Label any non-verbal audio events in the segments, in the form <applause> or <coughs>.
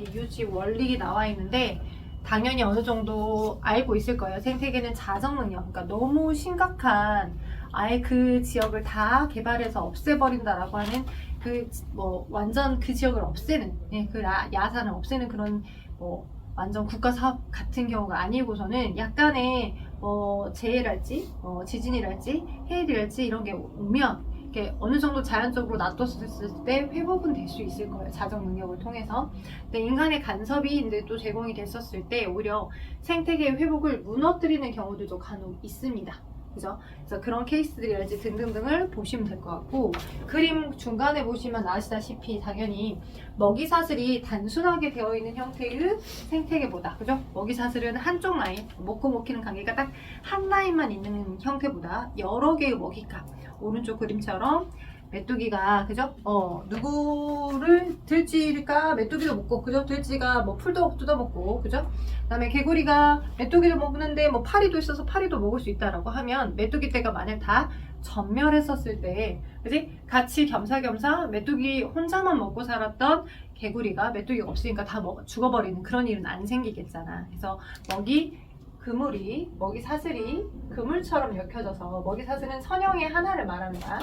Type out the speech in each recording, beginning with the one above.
유지 원리 나와 있는데 당연히 어느 정도 알고 있을 거예요. 생태계는 자정 능력, 그러니까 너무 심각한 아예 그 지역을 다 개발해서 없애버린다라고 하는 그 뭐 완전 그 지역을 없애는 예, 그 야- 야산을 없애는 그런 뭐 완전 국가 사업 같은 경우가 아니고서는 약간의 뭐 재해랄지 어, 지진이랄지 해일이랄지 이런 게 오면 이렇게 어느 정도 자연적으로 놔뒀을 때 회복은 될 수 있을 거예요. 자정 능력을 통해서. 근데 인간의 간섭이 이제 또 제공이 됐었을 때 오히려 생태계의 회복을 무너뜨리는 경우들도 간혹 있습니다. 그죠? 그래서 그런 케이스들이랄지 등등등을 보시면 될 것 같고 그림 중간에 보시면 아시다시피 당연히 먹이 사슬이 단순하게 되어 있는 형태의 생태계보다 그죠? 먹이 사슬은 한쪽 라인 먹고 먹히는 관계가 딱 한 라인만 있는 형태보다 여러 개의 먹이가 오른쪽 그림처럼 메뚜기가 그죠? 어 누구를 들쥐가 메뚜기도 먹고 그죠? 들쥐가 뭐 풀도 뜯어먹고 그죠? 그다음에 개구리가 메뚜기를 먹는데 뭐 파리도 있어서 파리도 먹을 수 있다라고 하면 메뚜기 떼가 만약 다 전멸했었을 때 그지? 같이 겸사겸사 메뚜기 혼자만 먹고 살았던 개구리가 메뚜기가 없으니까 다 먹, 죽어버리는 그런 일은 안 생기겠잖아. 그래서 먹이 그물이 먹이 사슬이 그물처럼 엮여져서 먹이 사슬은 선형의 하나를 거야.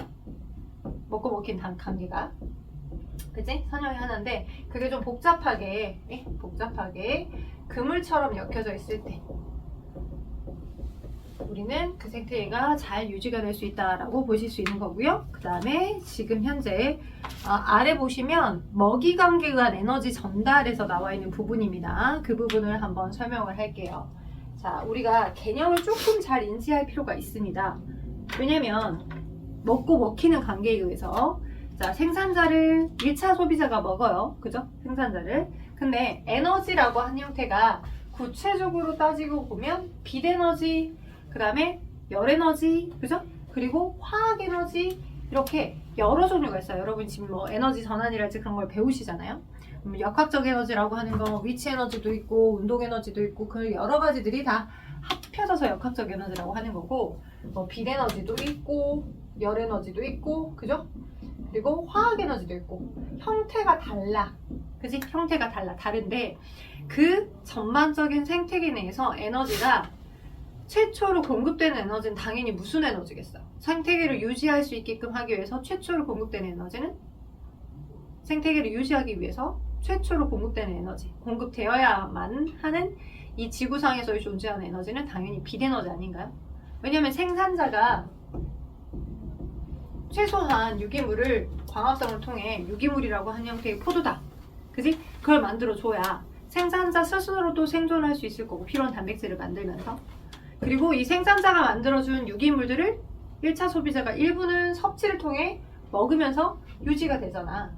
먹고 먹힌 단 관계가. 그지? 선형의 하나인데 그게 좀 복잡하게 예? 복잡하게 그물처럼 엮여져 있을 때 우리는 그 생태계가 잘 유지가 될 수 있다라고 보실 수 있는 거고요. 그 다음에 지금 현재 아, 아래 보시면 먹이 관계 간 에너지 전달에서 나와 있는 부분입니다. 그 부분을 한번 설명을 할게요. 자, 우리가 개념을 조금 잘 인지할 필요가 있습니다. 왜냐면 먹고 먹히는 관계에 의해서 자, 생산자를 1차 소비자가 먹어요. 그죠? 생산자를. 근데 에너지라고 한 형태가 구체적으로 따지고 보면 빛 에너지, 그 다음에 열 에너지, 그죠? 그리고 화학 에너지, 이렇게 여러 종류가 있어요. 여러분 지금 뭐 에너지 전환이랄지 그런 걸 배우시잖아요. 음, 역학적 에너지라고 하는 거 위치 에너지도 있고 운동 에너지도 있고 그 여러 가지들이 다 합쳐져서 역학적 에너지라고 하는 거고 뭐빛 에너지도 있고 열 에너지도 있고 그죠? 그리고 화학 에너지도 있고 형태가 달라. 그지? 형태가 달라. 다른데 그 전반적인 생태계 내에서 에너지가 최초로 공급되는 에너지는 당연히 무슨 에너지겠어요? 생태계를 유지할 수 있게끔 하기 위해서 최초로 공급되는 에너지는 생태계를 유지하기 위해서 최초로 공급되는 에너지, 공급되어야만 하는 이 지구상에서 존재하는 에너지는 당연히 빛 에너지 아닌가요? 왜냐하면 생산자가 최소한 유기물을 광합성을 통해 유기물이라고 한 형태의 포도다. 그지? 그걸 만들어 줘야 생산자 스스로도 생존할 수 있을 거고 필요한 단백질을 만들면서 그리고 이 생산자가 만들어준 유기물들을 1차 소비자가 일부는 섭취를 통해 먹으면서 유지가 되잖아.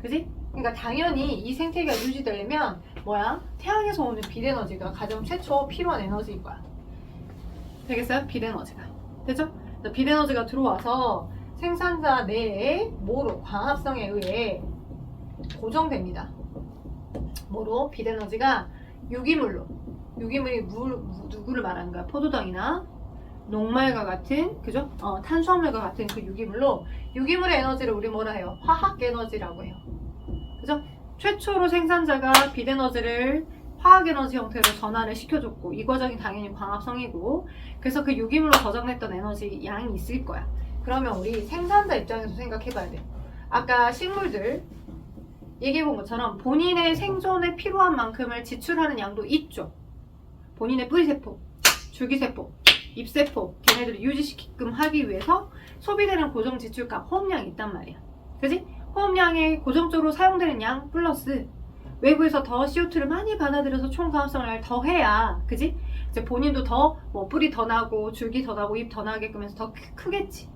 그지? 그러니까 당연히 이 생태계가 유지되려면 뭐야? 태양에서 오는 빛 에너지가 가장 최초 필요한 에너지일 거야. 되겠어요? 빛 에너지가. 되죠? 그래서 빛 에너지가 들어와서 생산자 내에 뭐로 광합성에 의해 고정됩니다. 뭐로? 빛 에너지가 유기물로. 유기물이 물, 무- 누구를 말하는 거야? 포도당이나 녹말과 같은 그죠? 어, 탄수화물과 같은 그 유기물로 유기물의 에너지를 우리 뭐라 해요? 화학 에너지라고 해요. 그죠? 최초로 생산자가 빛 에너지를 화학 에너지 형태로 전환을 시켜줬고 이 과정이 당연히 광합성이고 그래서 그 유기물로 저장됐던 에너지 양이 있을 거야. 그러면 우리 생산자 입장에서 생각해봐야 돼. 아까 식물들 얘기해본 것처럼 본인의 생존에 필요한 만큼을 지출하는 양도 있죠. 본인의 뿌리세포, 줄기세포, 잎세포 걔네들을 유지시키끔 하기 위해서 소비되는 고정 지출값 호흡량이 있단 말이야. 그지? 호흡량에 고정적으로 사용되는 양 플러스 외부에서 더 CO2를 많이 받아들여서 총광합성을 더 해야 그지? 이제 본인도 더 뭐 뿌리 더 나고 줄기 더 나고 잎 더 나게끔 해서 더 크- 크겠지.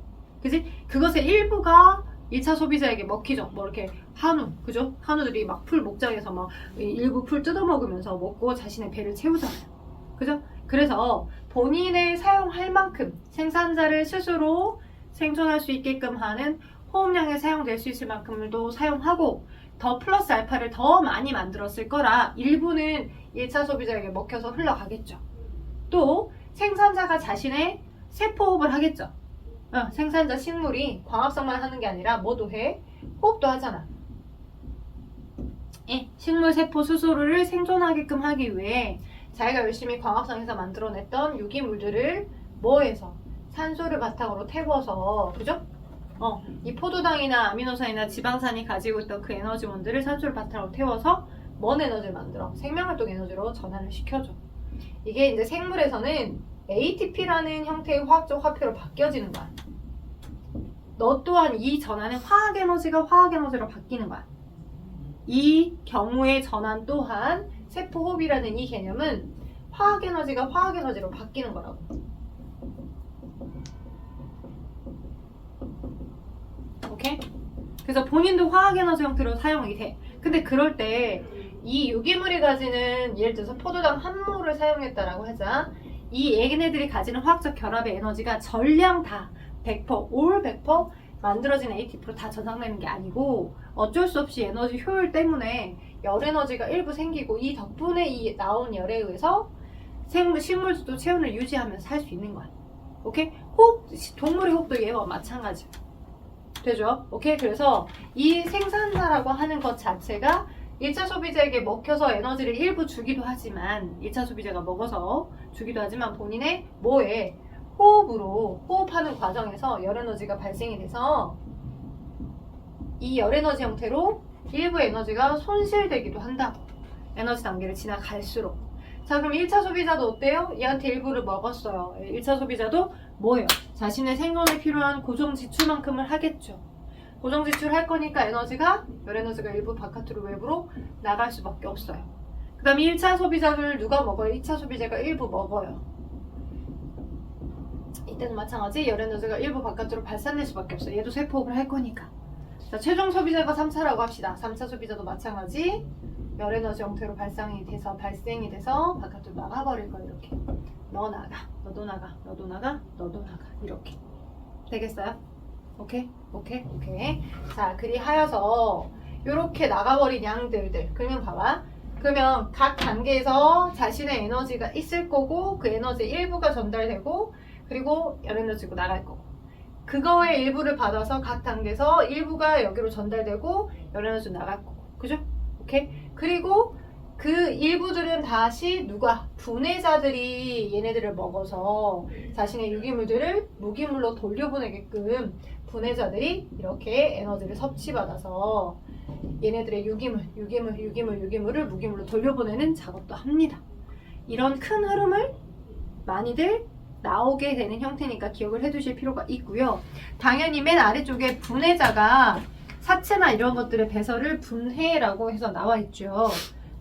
그지? 그것의 일부가 1차 소비자에게 먹히죠. 뭐 이렇게 한우, 그죠? 한우들이 막 풀 목장에서 막 일부 풀 뜯어 먹으면서 먹고 자신의 배를 채우잖아요. 그죠? 그래서 본인의 사용할 만큼 생산자를 스스로 생존할 수 있게끔 하는 호흡량에 사용될 수 있을 만큼도 사용하고 더 플러스 알파를 더 많이 만들었을 거라 일부는 1차 소비자에게 먹혀서 흘러가겠죠. 또 생산자가 자신의 세포호흡을 하겠죠. 어, 생산자 식물이 광합성만 하는 게 아니라 뭐도 해? 호흡도 하잖아. 예, 식물 세포 수소를 생존하게끔 하기 위해 자기가 열심히 광합성에서 만들어냈던 유기물들을 뭐해서 산소를 바탕으로 태워서 그죠? 어, 이 포도당이나 아미노산이나 지방산이 가지고 있던 그 에너지원들을 산소를 바탕으로 태워서 뭔 에너지를 만들어? 생명활동 에너지로 전환을 시켜줘. 이게 이제 생물에서는 ATP라는 형태의 화학적 화폐로 바뀌어지는 거야. 너 또한 이 전환은 화학 에너지가 화학 에너지로 바뀌는 거야. 이 경우의 전환 또한 세포 호흡이라는 이 개념은 화학 에너지가 화학 에너지로 바뀌는 거라고. 오케이? 그래서 본인도 화학 에너지 형태로 사용이 돼. 근데 그럴 때 이 유기물이 가지는 예를 들어서 포도당 한 모를 사용했다라고 하자. 이 얘네들이 가지는 화학적 결합의 에너지가 전량 다 100%, 올 100% 만들어진 ATP로 다 전환되는 게 아니고 어쩔 수 없이 에너지 효율 때문에 열 에너지가 일부 생기고 이 덕분에 이 나온 열에 의해서 생물, 식물도 체온을 유지하면서 살 수 있는 거야. 오케이? 호흡, 동물의 호흡도 얘와 마찬가지. 되죠? 오케이? 그래서 이 생산자라고 하는 것 자체가 1차 소비자에게 먹혀서 에너지를 일부 주기도 하지만 1차 소비자가 먹어서 주기도 하지만 본인의 뭐에 호흡으로 호흡하는 과정에서 열 에너지가 발생이 돼서 이 열 에너지 형태로 일부 에너지가 손실되기도 한다고 에너지 단계를 지나갈수록 자 그럼 1차 소비자도 어때요? 얘한테 일부를 먹었어요 1차 소비자도 뭐예요? 자신의 생존에 필요한 고정 지출만큼을 하겠죠 고정 지출할 거니까 에너지가 열 에너지가 일부 바깥으로 외부로 나갈 수밖에 없어요 그 다음에 1차 소비자를 누가 먹어요? 2차 소비자가 일부 먹어요 이때는 마찬가지 열 에너지가 일부 바깥으로 발산될 수밖에 없어요. 얘도 세포흡을 할 거니까. 자, 최종 소비자가 3차라고 합시다. 3차 소비자도 마찬가지 열 에너지 형태로 발생이 돼서 발생이 돼서 바깥으로 나가버릴 거예요. 이렇게. 너 나가, 너도 나가, 너도 나가, 너도 나가 이렇게 되겠어요? 오케이, 오케이, 오케이. 자, 그리 하여서 이렇게 나가버린 양들들. 그러면 봐봐. 그러면 각 단계에서 자신의 에너지가 있을 거고 그 에너지 일부가 전달되고 그리고 열 에너지고 나갈 거고 그거의 일부를 받아서 각 단계에서 일부가 여기로 전달되고 열 에너지 나갈 거고 그죠? 오케이 그리고 그 일부들은 다시 누가 분해자들이 얘네들을 먹어서 자신의 유기물들을 무기물로 돌려보내게끔 분해자들이 이렇게 에너지를 섭취받아서 얘네들의 유기물, 유기물, 유기물, 유기물을 무기물로 돌려보내는 작업도 합니다. 이런 큰 흐름을 많이들 나오게 되는 형태니까 기억을 해두실 필요가 있고요. 당연히 맨 아래쪽에 분해자가 사체나 이런 것들의 배설을 분해라고 해서 나와 있죠.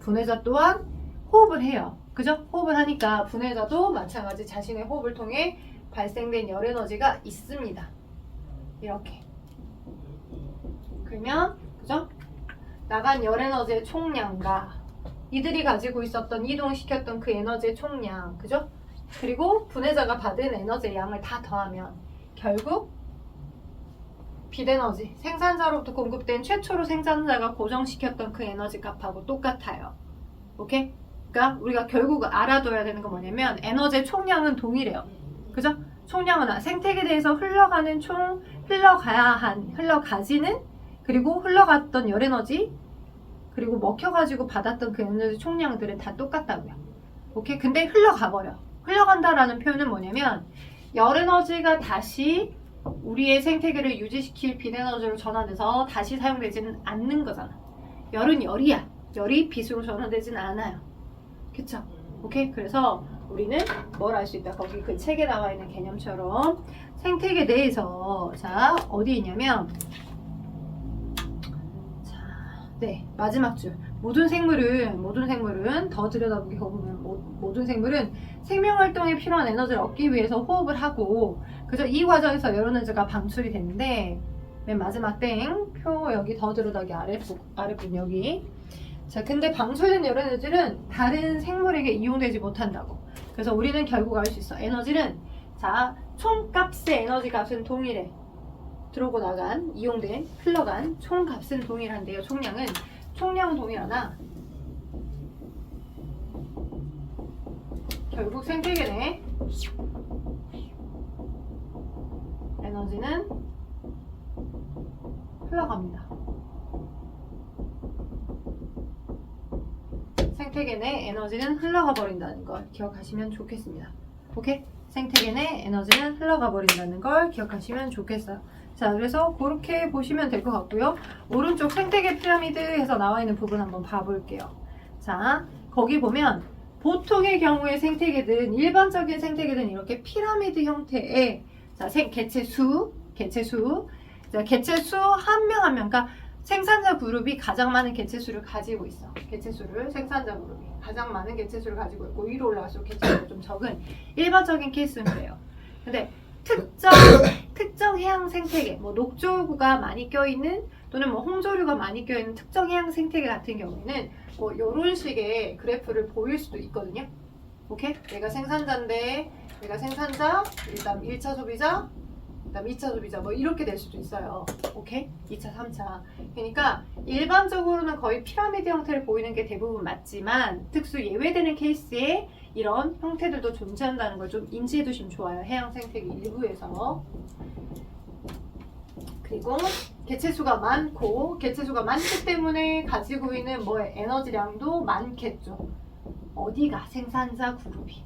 분해자 또한 호흡을 해요. 그죠? 호흡을 하니까 분해자도 마찬가지 자신의 호흡을 통해 발생된 열 에너지가 있습니다. 이렇게. 그러면 그죠? 나간 열 에너지의 총량과 이들이 가지고 있었던 이동시켰던 그 에너지의 총량, 그죠? 그리고 분해자가 받은 에너지의 양을 다 더하면 결국 빛에너지 생산자로부터 공급된 최초로 생산자가 고정시켰던 그 에너지 값하고 똑같아요. 오케이? 그러니까 우리가 결국 알아둬야 되는 건 뭐냐면 에너지의 총량은 동일해요. 그죠? 총량은 생태계에 대해서 흘러가는 총 흘러가야 한 흘러가지는 그리고 흘러갔던 열 에너지 그리고 먹혀가지고 받았던 그 에너지 총량들은 다 똑같다고요. 오케이? 근데 흘러가 버려. 흘러간다라는 표현은 뭐냐면 열 에너지가 다시 우리의 생태계를 유지시킬 빛 에너지로 전환돼서 다시 사용되지는 않는 거잖아. 열은 열이야. 열이 빛으로 전환되지는 않아요. 그쵸? 오케이? 그래서 우리는 뭘 알 수 있다. 거기 그 책에 나와 있는 개념처럼 생태계 내에서 자 어디 있냐면 자, 네 마지막 줄 모든 생물은 모든 생물은 더 들여다보기 보면 모- 모든 생물은 생명 활동에 필요한 에너지를 얻기 위해서 호흡을 하고 그죠 이 과정에서 열 에너지가 방출이 되는데 맨 마지막 땡 표 여기 더 들여다기 아랫부 아랫부 여기 자 근데 방출된 열 에너지는 다른 생물에게 이용되지 못한다고. 그래서 우리는 결국 알 수 있어. 에너지는 자 총값의 에너지 값은 동일해. 들어오고 나간 이용된 흘러간 총값은 동일한데요. 총량은 총량은 동일하나 결국 생태계 내 에너지는 흘러갑니다. 생태계 내 에너지는 흘러가 버린다는 걸 기억하시면 좋겠습니다. 오케이? 생태계 내 에너지는 흘러가 버린다는 걸 기억하시면 좋겠어요. 자, 그래서 그렇게 보시면 될 것 같고요. 오른쪽 생태계 피라미드에서 나와 있는 부분 한번 봐볼게요. 자, 거기 보면 보통의 경우에 생태계든 일반적인 생태계든 이렇게 피라미드 형태의 자, 생, 개체 수, 개체 수, 자, 개체 수 한 명 한 명, 그러니까 생산자 그룹이 가장 많은 개체수를 가지고 있어. 개체수를 생산자 그룹이 가장 많은 개체수를 가지고 있고 위로 올라갈수록 개체수가 좀 적은 일반적인 케이스는 그래요. 근데 특정 <coughs> 특정 해양 생태계, 뭐 녹조류가 많이 껴있는 또는 뭐 홍조류가 많이 껴있는 특정 해양 생태계 같은 경우에는 뭐 이런 식의 그래프를 보일 수도 있거든요. 오케이? 내가 생산자인데 내가 생산자, 일단 1차 소비자, 그다음 2차 소비자 뭐 이렇게 될 수도 있어요. 오케이? 2차, 3차. 그러니까 일반적으로는 거의 피라미드 형태를 보이는 게 대부분 맞지만 특수 예외되는 케이스에 이런 형태들도 존재한다는 걸 좀 인지해 두시면 좋아요. 해양 생태계 일부에서. 그리고 개체수가 많고 개체수가 많기 때문에 가지고 있는 뭐 에너지량도 많겠죠. 어디가 생산자 그룹이.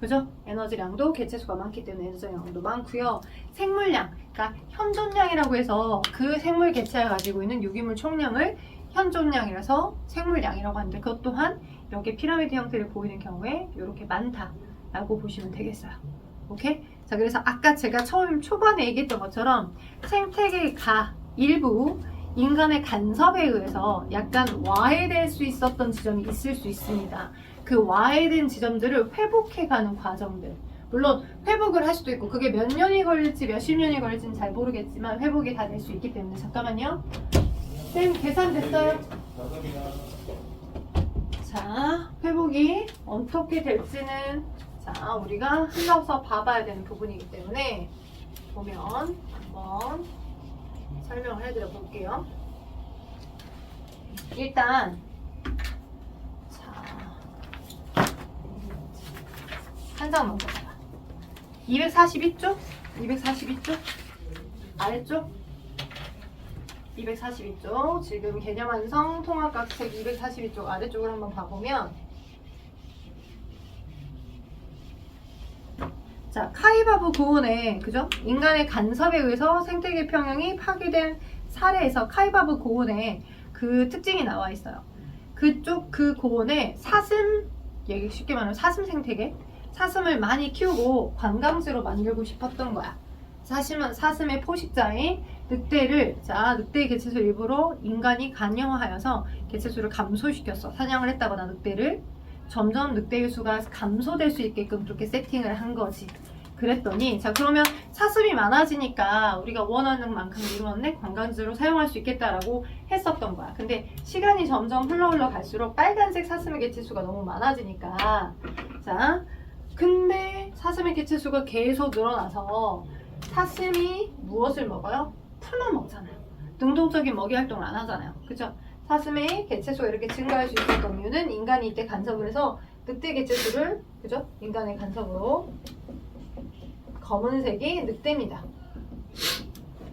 그죠? 에너지량도 개체수가 많기 때문에 에너지량도 많고요. 생물량, 그러니까 현존량이라고 해서 그 생물 개체가 가지고 있는 유기물 총량을 현존량이라서 생물량이라고 하는데 그것 또한 이렇게 피라미드 형태를 보이는 경우에 이렇게 많다라고 보시면 되겠어요. 오케이? 자, 그래서 아까 제가 처음 초반에 얘기했던 것처럼 생태계 가 일부 인간의 간섭에 의해서 약간 와해될 수 있었던 지점이 있을 수 있습니다. 그 와해된 지점들을 회복해가는 과정들. 물론 회복을 할 수도 있고 그게 몇 년이 걸릴지 몇십 년이 걸릴지는 잘 모르겠지만 회복이 다 될 수 있기 때문에 잠깐만요. 쌤 계산 됐어요? 자, 회복이 어떻게 될지는 자, 우리가 흘러서 봐봐야 되는 부분이기 때문에 보면 한번 설명을 해드려 볼게요. 일단 자, 한장 봐봐. 242쪽? 242쪽? 아래쪽? 242쪽 지금 개념 완성 통합각책 242쪽 아래쪽을 한번 봐보면 자 카이바브 고온의 그죠 인간의 간섭에 의해서 생태계 평형이 파괴된 사례에서 카이바브 고온의 그 특징이 나와 있어요 그쪽 그 고온에 사슴 얘기 쉽게 말하면 사슴 생태계 사슴을 많이 키우고 관광지로 만들고 싶었던 거야. 사슴은 사슴의 포식자인 늑대를 자 늑대 개체수 일부러 인간이 간영화하여서 개체수를 감소시켰어. 사냥을 했다거나 늑대를. 점점 늑대의 수가 감소될 수 있게끔 그렇게 세팅을 한 거지. 그랬더니 자 그러면 사슴이 많아지니까 우리가 원하는 만큼 이루었네 관광지로 사용할 수 있겠다라고 했었던 거야. 근데 시간이 점점 흘러 흘러 갈수록 빨간색 사슴의 개체수가 너무 많아지니까 자 근데 사슴의 개체수가 계속 늘어나서 사슴이 무엇을 먹어요? 풀만 먹잖아요. 능동적인 먹이 활동을 안 하잖아요. 그죠? 사슴의 개체수가 이렇게 증가할 수 있었던 이유는 인간이 이때 간섭을 해서 늑대 개체수를 그죠? 인간의 간섭으로 검은색이 늑대입니다.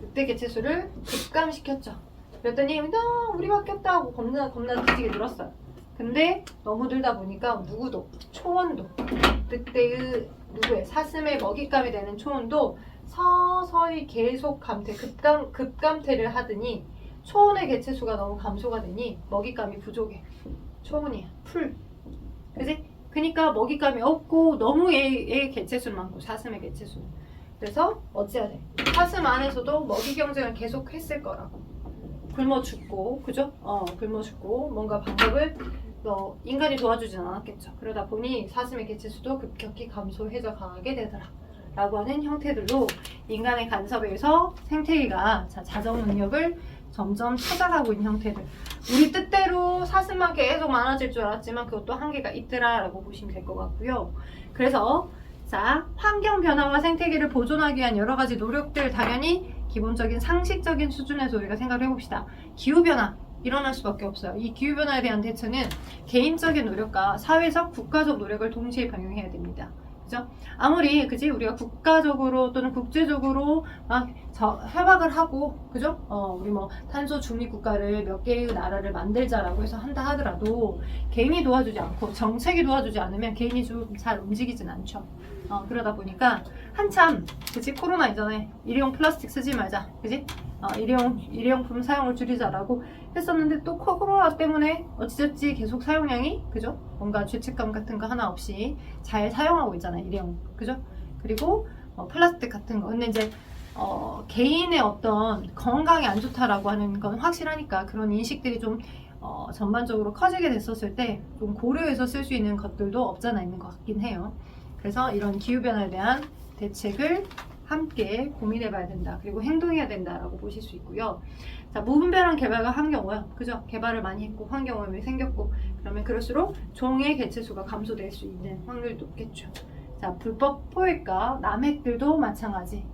늑대 개체수를 급감시켰죠. 그랬더니 아, 우리 바뀌었다 하고 겁나 겁나 뒤지게 늘었어요. 근데 너무 들다 보니까 누구도 초원도 늑대의 누구의 사슴의 먹잇감이 되는 초원도 서서히 계속 감퇴, 급감, 급감퇴를 하더니 초원의 개체수가 너무 감소가 되니 먹잇감이 부족해. 초원이야, 풀. 그지? 그니까 먹잇감이 없고 너무 얘, 얘 개체수는 많고 사슴의 개체수는. 그래서 어찌해야 돼? 사슴 안에서도 먹이 경쟁을 계속 했을 거라고. 굶어 죽고, 그죠? 어, 굶어 죽고 뭔가 방법을 어, 인간이 도와주진 않았겠죠. 그러다 보니 사슴의 개체수도 급격히 감소해져 가게 되더라. 라고 하는 형태들로 인간의 간섭에 의해서 생태계가 자, 자정 능력을 점점 찾아가고 있는 형태들. 우리 뜻대로 사슴만 계속 많아질 줄 알았지만 그것도 한계가 있더라라고 보시면 될 것 같고요. 그래서 자 환경 변화와 생태계를 보존하기 위한 여러 가지 노력들 당연히 기본적인 상식적인 수준에서 우리가 생각을 해봅시다. 기후 변화 일어날 수밖에 없어요. 이 기후 변화에 대한 대처는 개인적인 노력과 사회적, 국가적 노력을 동시에 병행해야 됩니다. 그죠? 아무리 그지 우리가 국가적으로 또는 국제적으로 막 저, 협약을 하고 그죠? 어 우리 뭐 탄소 중립 국가를 몇 개의 나라를 만들자라고 해서 한다 하더라도 개인이 도와주지 않고 정책이 도와주지 않으면 개인이 좀 잘 움직이진 않죠. 어 그러다 보니까 한참 그지 코로나 이전에 일회용 플라스틱 쓰지 말자 그지? 어, 일회용 일회용품 사용을 줄이자라고 했었는데 또 코로나 때문에 어찌저찌 계속 사용량이 그죠? 뭔가 죄책감 같은 거 하나 없이 잘 사용하고 있잖아요 일회용 그죠? 그리고 어, 플라스틱 같은 거 근데 이제 어, 개인의 어떤 건강에 안 좋다라고 하는 건 확실하니까 그런 인식들이 좀 어, 전반적으로 커지게 됐었을 때 좀 고려해서 쓸 수 있는 것들도 없잖아 있는 것 같긴 해요. 그래서 이런 기후변화에 대한 대책을 함께 고민해 봐야 된다. 그리고 행동해야 된다라고 보실 수 있고요. 자, 무분별한 개발과 환경오염. 그죠? 개발을 많이 했고 환경오염이 생겼고 그러면 그럴수록 종의 개체수가 감소될 수 있는 확률이 높겠죠. 자, 불법 포획과 남획들도 마찬가지.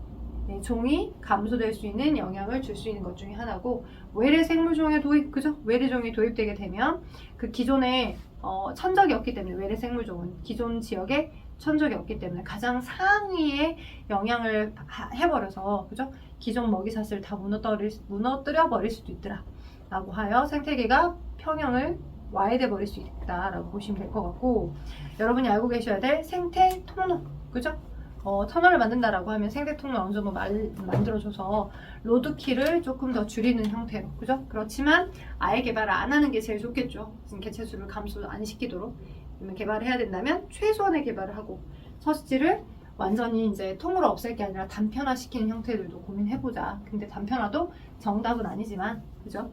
네, 종이 감소될 수 있는 영향을 줄 수 있는 것 중에 하나고 외래 생물종의 도입, 그죠? 외래종이 도입되게 되면 그 기존에 어, 천적이 없기 때문에 외래 생물 종은 기존 지역에 천적이 없기 때문에 가장 상위에 영향을 하- 해버려서 그죠? 기존 먹이 사슬 다 무너뜨릴, 무너뜨려 버릴 수도 있더라. 라고 하여 생태계가 평형을 와해돼 버릴 수 있다라고 보시면 될 것 같고 여러분이 알고 계셔야 될 생태 통로 그죠? 어, 터널을 만든다라고 하면 생태 통로 어느 정도 말, 만들어줘서 로드키를 조금 더 줄이는 형태로 그죠? 그렇지만 아예 개발을 안 하는 게 제일 좋겠죠. 지금 개체수를 감소 안 시키도록 개발을 해야 된다면 최소한의 개발을 하고 서식지를 완전히 이제 통으로 없앨 게 아니라 단편화 시키는 형태들도 고민해보자. 근데 단편화도 정답은 아니지만 그죠?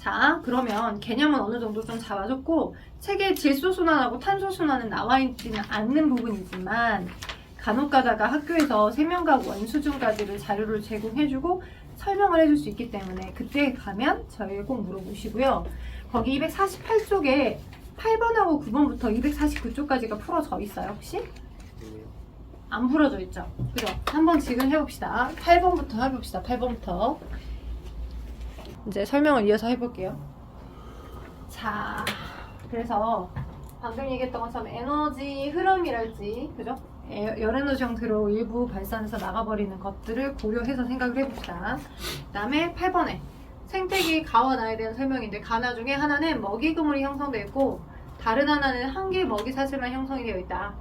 자 그러면 개념은 어느 정도 좀 잡아줬고 책에 질소순환하고 탄소순환은 나와 있지는 않는 부분이지만 간혹 가다가 학교에서 세면각 원수증까지를 자료를 제공해주고 설명을 해줄 수 있기 때문에 그때 가면 저희를 꼭 물어보시고요. 거기 248쪽에 8번하고 9번부터 249쪽까지가 풀어져 있어요, 혹시? 안 풀어져 있죠? 그죠? 한번 지금 해봅시다. 8번부터 해봅시다. 8번부터. 이제 설명을 이어서 해볼게요. 자, 그래서 방금 얘기했던 것처럼 에너지 흐름이랄지, 그죠? 에- 열에너지 형태로 일부 발산해서 나가버리는 것들을 고려해서 생각을 해봅시다. 그 다음에 8번에 생태계 가와 나에 대한 설명인데 가나 중에 하나는 먹이 그물이 형성되어 있고 다른 하나는 한 개의 먹이 사슬만 형성이 되어 있다.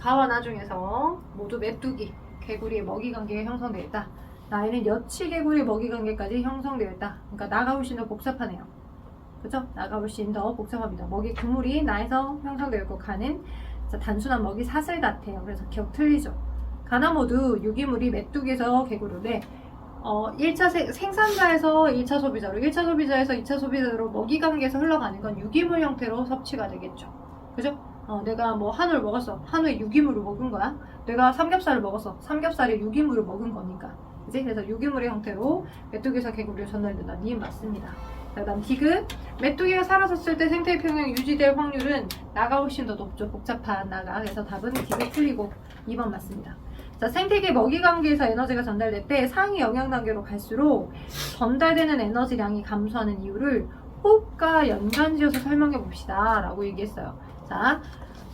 가와 나 중에서 모두 메뚜기, 개구리의 먹이 관계가 형성되어 있다. 나에는 여치 개구리 먹이 관계까지 형성되어 있다. 그러니까 나가 훨씬 더 복잡하네요. 그죠? 나가 훨씬 더 복잡합니다. 먹이 그물이 나에서 가는 자, 단순한 먹이 사슬 같아요. 그래서 기억 틀리죠. 가나 모두 유기물이 메뚜기에서 개구리인데 어, 1차 생, 생산자에서 1차 소비자로, 1차 소비자에서 2차 소비자로 먹이 관계에서 흘러가는 건 유기물 형태로 섭취가 되겠죠. 그죠? 어, 내가 뭐 한우를 먹었어. 한우에 유기물을 먹은 거야. 내가 삼겹살을 먹었어. 삼겹살에 유기물을 먹은 거니까. 그지? 그래서 유기물의 형태로 메뚜기에서 개구리로 전달된다. 님 맞습니다. 자, 그다음 디귿. 메뚜기가 사라졌을 때 생태 평형 유지될 확률은 나가 훨씬 더 높죠. 복잡한 나가. 그래서 답은 디귿 틀리고 2번 맞습니다. 자, 생태계 먹이 관계에서 에너지가 전달될 때 상위 영양 단계로 갈수록 전달되는 에너지량이 감소하는 이유를 호흡과 연관지어서 설명해 봅시다. 라고 얘기했어요. 자,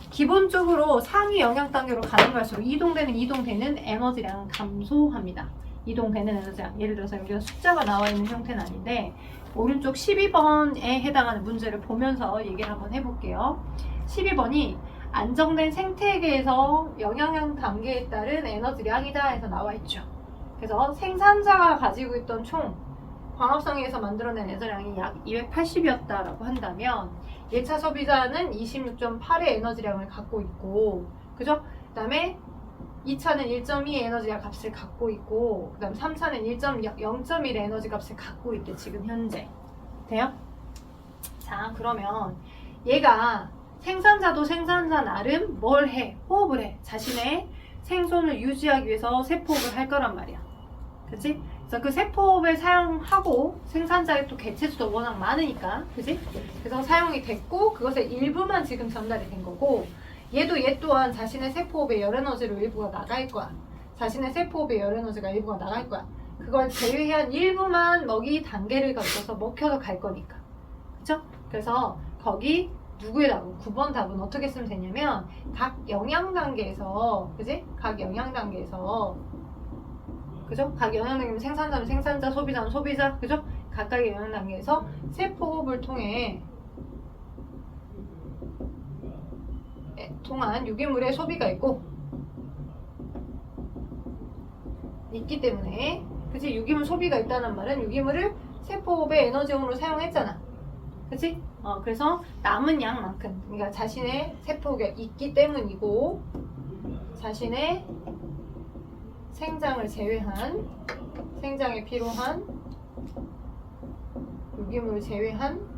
기본적으로 상위 영양 단계로 가는 갈수록 이동되는 이동되는 에너지량은 감소합니다. 이동되는 에너지량. 예를 들어서 여기가 숫자가 나와 있는 형태는 아닌데 오른쪽 12번에 해당하는 문제를 보면서 얘기를 한번 해볼게요. 12번이 안정된 생태계에서 영양형 단계에 따른 에너지량이다 해서 나와 있죠. 그래서 생산자가 가지고 있던 총 광합성에서 만들어낸 에너지량이 약 280이었다라고 한다면 1차 소비자는 26.8의 에너지량을 갖고 있고 그죠? 그 다음에 2차는 1.2의 에너지량 값을 갖고 있고 그 다음 3차는 1.0.1의 에너지 값을 갖고 있대 지금 현재 돼요? 자 그러면 얘가 생산자도 생산자 나름 뭘 해? 호흡을 해 자신의 생존을 유지하기 위해서 세포업을 할 거란 말이야 그치? 그 세포업을 사용하고 생산자의 또 개체수도 워낙 많으니까 그지? 그래서 사용이 됐고 그것의 일부만 지금 전달이 된 거고 얘도 얘 또한 자신의 세포업의 열 에너지로 일부가 나갈 거야 자신의 세포업의 열 에너지가 일부가 나갈 거야 그걸 제외한 일부만 먹이 단계를 거쳐서 먹혀서 갈 거니까 그쵸? 그래서 거기 누구의 답은 9번 답은 어떻게 쓰면 되냐면 각 영양 단계에서 그지? 각 영양 단계에서 그죠? 각 영양 단계면 생산자는 생산자, 소비자는 소비자, 그죠? 각각의 영양 단계에서 세포호흡을 통해 에, 통한 유기물의 소비가 있고 있기 때문에 그치? 유기물 소비가 있다는 말은 유기물을 세포호흡의 에너지원으로 사용했잖아. 그치? 어, 그래서 남은 양만큼. 그러니까 자신의 세포가 있기 때문이고 자신의 생장을 제외한 생장에 필요한 유기물을 제외한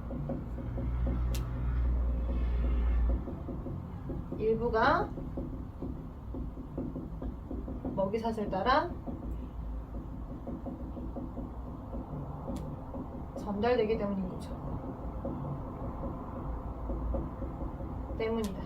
일부가 먹이사슬 따라 전달되기 때문인 거죠. 때문이다.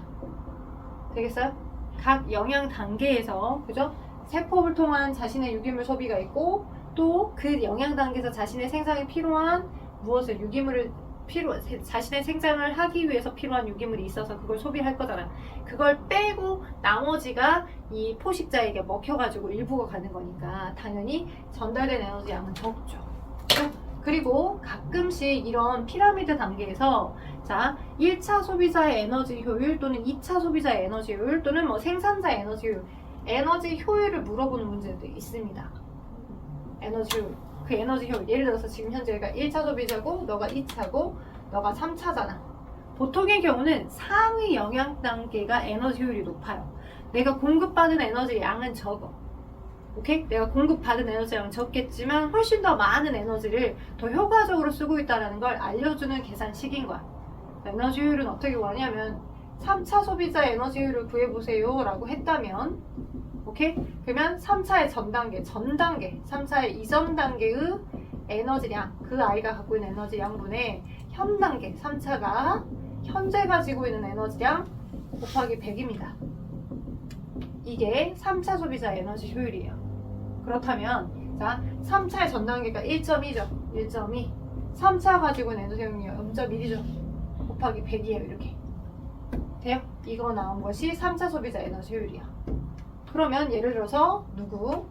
되겠어요? 각 영양 단계에서 그죠? 세포를 통한 자신의 유기물 소비가 있고 또 그 영양 단계에서 자신의 생산에 필요한 무엇을 유기물을 필요 자신의 생장을 하기 위해서 필요한 유기물이 있어서 그걸 소비할 거잖아. 그걸 빼고 나머지가 이 포식자에게 먹혀가지고 일부가 가는 거니까 당연히 전달된 에너지 양은 적죠. 그리고 가끔씩 이런 피라미드 단계에서 자 1차 소비자의 에너지 효율 또는 2차 소비자의 에너지 효율 또는 뭐 생산자의 에너지 효율 에너지 효율을 물어보는 문제도 있습니다. 에너지 효율 그 에너지 효율 예를 들어서 지금 현재 내가 1차 소비자고 너가 2차고 너가 3차잖아. 보통의 경우는 상위 영양 단계가 에너지 효율이 높아요. 내가 공급받은 에너지 양은 적어. 오케이? 내가 공급받은 에너지 양은 적겠지만 훨씬 더 많은 에너지를 더 효과적으로 쓰고 있다는 걸 알려주는 계산식인 거야. 에너지 효율은 어떻게 구하냐면 3차 소비자 에너지 효율을 구해보세요 라고 했다면 오케이? 그러면 3차의 전 단계, 전 단계, 3차의 이전 단계의 에너지량, 그 아이가 갖고 있는 에너지량분의 현 단계, 3차가 현재 가지고 있는 에너지량 곱하기 100입니다. 이게 3차 소비자 에너지 효율이에요. 그렇다면 자 3차의 전 단계가 1.2죠. 1.2. 3차 가지고 있는 에너지량이 0.1이죠. 곱하기 100이에요. 이렇게. 돼요? 이거 나온 것이 3차 소비자 에너지 효율이야. 그러면 예를 들어서 누구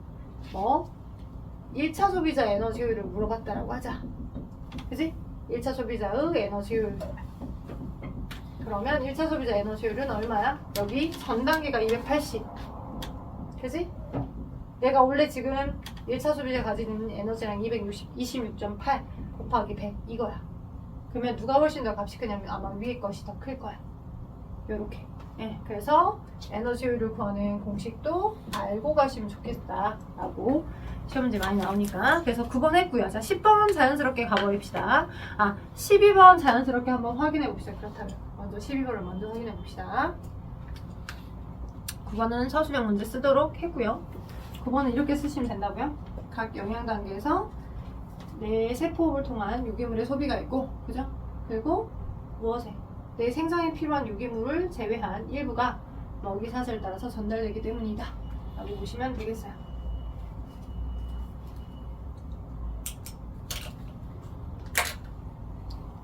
뭐 1차 소비자 에너지 효율을 물어봤다라고 하자. 그지? 1차 소비자의 에너지 효율. 그러면 1차 소비자 에너지 효율은 얼마야? 여기 전 단계가 280. 그지? 내가 원래 지금 1차 소비자 가지는 에너지량 260, 26.8 곱하기 100 이거야. 그러면 누가 훨씬 더 값이 크냐면 아마 위에 것이 더 클 거야. 요렇게. 예, 그래서 에너지 효율을 구하는 공식도 알고 가시면 좋겠다라고 시험 문제 많이 나오니까 그래서 9번 했고요. 자, 10번 자연스럽게 가버립시다. 아, 12번 자연스럽게 한번 확인해 봅시다. 그렇다면 먼저 12번을 먼저 확인해 봅시다. 9번은 서술형 문제 쓰도록 했고요. 9번은 이렇게 쓰시면 된다고요. 각 영양 단계에서 내 세포를 통한 유기물의 소비가 있고, 그죠? 그리고 무엇에 내 생장에 필요한 유기물을 제외한 일부가 먹이사슬 따라서 전달되기 때문이다. 라고 보시면 되겠어요.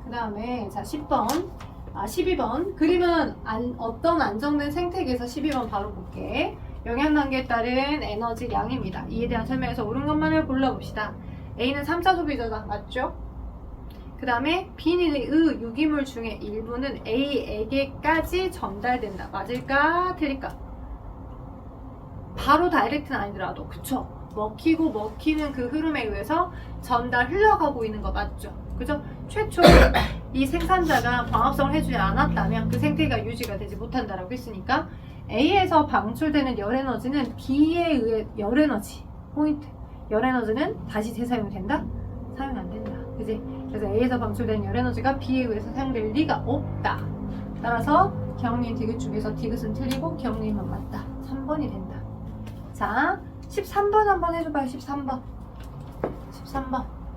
그 다음에 자 10번 아 12번 그림은 안- 어떤 안정된 생태계에서 12번 바로 볼게 영양 단계에 따른 에너지 양입니다. 이에 대한 설명에서 옳은 것만을 골라봅시다. A는 3차 소비자다. 맞죠? 그 다음에 B는 의 유기물 중에 일부는 A에게까지 전달된다. 맞을까? 틀릴까? 바로 다이렉트는 아니더라도 그쵸? 먹히고 먹히는 그 흐름에 의해서 전달 흘러가고 있는 거 맞죠? 그죠? 최초 <coughs> 이 생산자가 광합성을 해주지 않았다면 그 생태계가 유지가 되지 못한다라고 했으니까 A에서 방출되는 열 에너지는 B에 의해 열 에너지 포인트 열 에너지는 다시 재사용이 된다? 사용 안 된다. 그지? 그래서 A에서 방출된 열 에너지가 B에 의해서 사용될 리가 없다. 따라서 경님 디귿 중에서 디귿은 틀리고 경님만 맞다. 3번이 된다. 자, 13번 한번 해줘봐요. 13번. 13번.